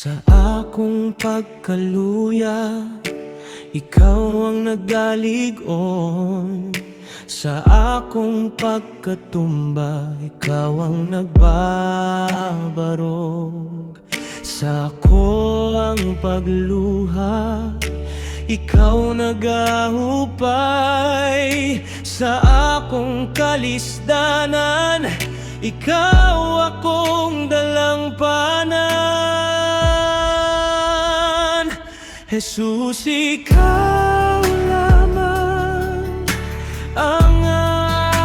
Sa akong pagkaluya Ikaw ang nagdalig-on. Sa akong pagkatumba Ikaw ang nagbabarog. Sa ako ang pagluha Ikaw nagahupay Sa akong kalisdanan Ikaw akong dalampanan Jesus, ikaw lamang Ang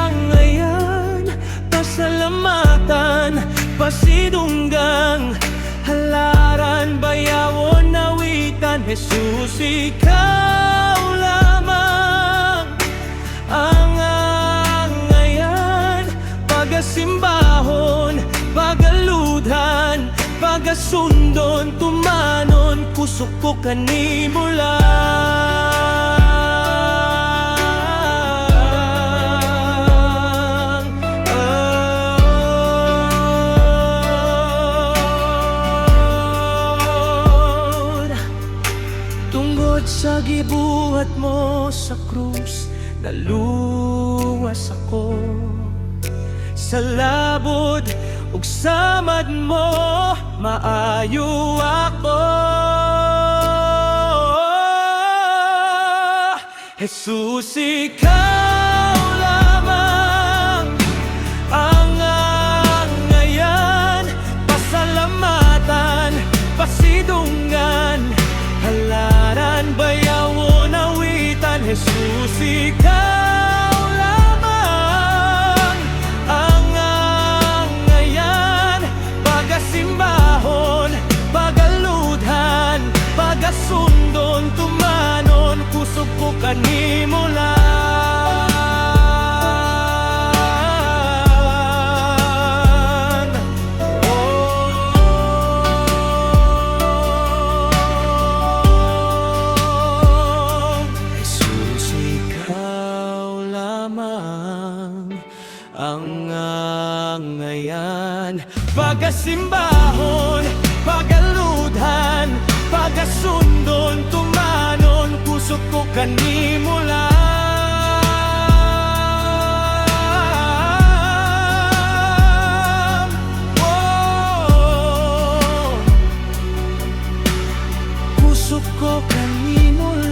angayan Pasalamatan Pasidunggang Halaran, bayawon, nawitan. Jesus, ikaw lamang Ang angayan Pagasimbahon Pagaludhan Pagasundon Tumanon Kusok ko Oh, Tungod sa gibuhat mo sa krus Naluwas ako. Sa labod ug samad mo Maayo ako Jesus, ikaw lamang ang angayan Pasalamatan, pasidungan Halaran, bayawon, awitan Jesus, ikaw ang angayan Pagasimbahon, pagaludhan, pagasundon, tumanon Kusok ko oh, Kusok ko kanimo